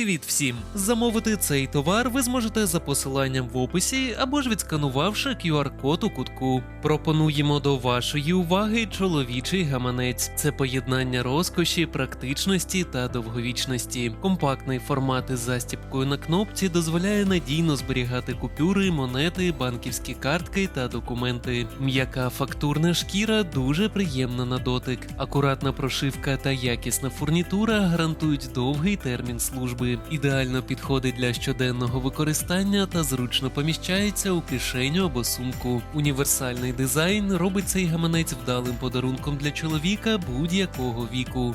Привіт всім! Замовити цей товар ви зможете за посиланням в описі або ж відсканувавши QR-код у кутку. Пропонуємо до вашої уваги чоловічий гаманець. Це поєднання розкоші, практичності та довговічності. Компактний формат із застіпкою на кнопці дозволяє надійно зберігати купюри, монети, банківські картки та документи. М'яка фактурна шкіра дуже приємна на дотик. Акуратна прошивка та якісна фурнітура гарантують довгий термін служби. Ідеально підходить для щоденного використання та зручно поміщається у кишеню або сумку. Універсальний дизайн робить цей гаманець вдалим подарунком для чоловіка будь-якого віку.